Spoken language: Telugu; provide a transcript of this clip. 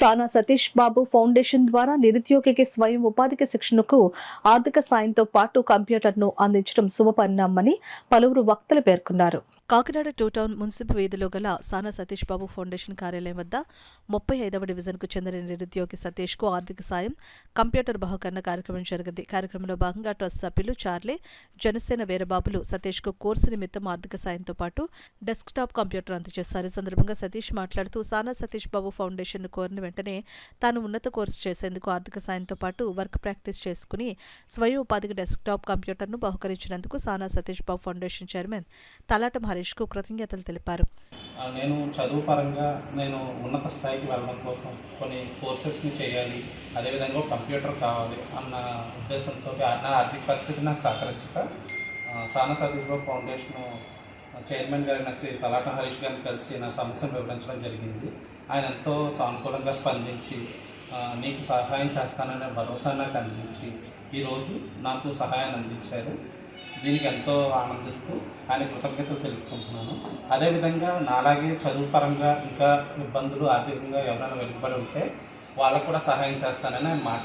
సానా సతీష్ బాబు ఫౌండేషన్ ద్వారా నిరుద్యోగికి స్వయం ఉపాధికి శిక్షణకు ఆర్థిక సాయంతో పాటు కంప్యూటర్ను అందించడం శుభపరిణామని పలువురు వక్తలు పేర్కొన్నారు. కాకినాడ టూ టౌన్ మున్సిపల్ వీధిలో గల సానా సతీష్ బాబు ఫౌండేషన్ కార్యాలయం వద్ద ముప్పై ఐదవ డివిజన్కు చెందిన నిరుద్యోగి సతీష్కు ఆర్థిక సాయం కంప్యూటర్ బహుకరణ కార్యక్రమం జరిగింది. కార్యక్రమంలో భాగంగా ట్రస్ట్ సభ్యులు చార్లీ జనసేన వీరబాబులు సతీష్కు కోర్సు నిమిత్తం ఆర్థిక సాయంతో పాటు డెస్క్టాప్ కంప్యూటర్ అందజేశారు. ఈ సందర్భంగా సతీష్ మాట్లాడుతూ సానా సతీష్ బాబు ఫౌండేషన్ కోరిన వెంటనే తాను ఉన్నత కోర్సు చేసేందుకు ఆర్థిక సాయంతో పాటు వర్క్ ప్రాక్టీస్ చేసుకుని స్వయం ఉపాధికి డెస్క్టాప్ కంప్యూటర్ను బహుకరించినందుకు సానా సతీష్ బాబు ఫౌండేషన్ చైర్మన్ తలాటం హరీష్కు కృతజ్ఞతలు తెలిపారు. నేను చదువు పరంగా నేను ఉన్నత స్థాయికి వెళ్ళడం కోసం కొన్ని కోర్సెస్ని చేయాలి అదేవిధంగా కంప్యూటర్ కావాలి అన్న ఉద్దేశంతో నా ఆర్థిక పరిస్థితి నాకు సహకరించక సానా సతీష్ ఫౌండేషన్ చైర్మన్ గారిన శ్రీ తలాట హరీష్ గారిని కలిసి నా సమస్యను వివరించడం జరిగింది. ఆయన ఎంతో సానుకూలంగా స్పందించి నీకు సహాయం చేస్తాననే భరోసా నాకు అందించి ఈరోజు నాకు సహాయాన్ని అందించారు. దీనికి ఎంతో ఆనందిస్తూ ఆయన కృతజ్ఞతలు తెలుపుకుంటున్నాను. అదేవిధంగా నాలాగే చదువు పరంగా ఇంకా ఇబ్బందులు ఆర్థికంగా ఎవరైనా వెనుకబడి ఉంటే వాళ్ళకు కూడా సహాయం చేస్తానని ఆయన మాట